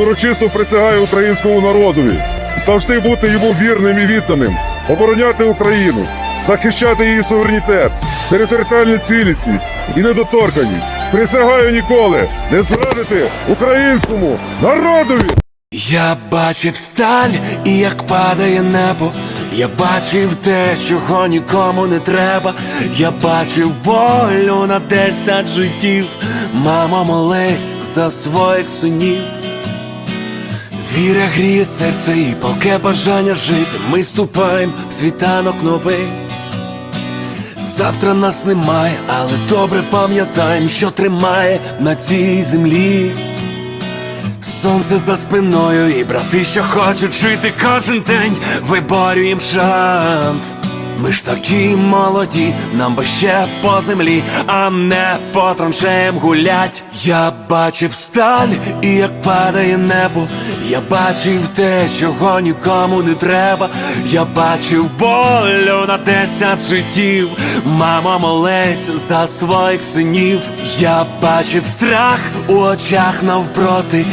урочисто присягаю українському народові завжди бути йому вірним і відданим, обороняти Україну, захищати її суверенітет, територіальну цілісність і недоторканність. Присягаю ніколи не зрадити українському народові. Я бачив сталь і як падає небо. Я бачив те, чого нікому не треба. Я бачив болю на десять життів. Мамо, молись за своїх синів. Віра гріє серце і палке бажання жити. Ми ступаємо в світанок новий. Завтра нас немає, але добре пам'ятаємо, що тримає на цій землі. Сонце за спиною і брати, що хочуть жити кожен день, виборюєм шанс. Ми ж такі молоді, нам би ще по землі, а не по траншеям гулять. Я бачив сталь і як падає небо. Я бачив те, чого нікому не треба. Я бачив болю на десять життів. Мама молись за своїх синів. Я бачив страх у очах навпроти.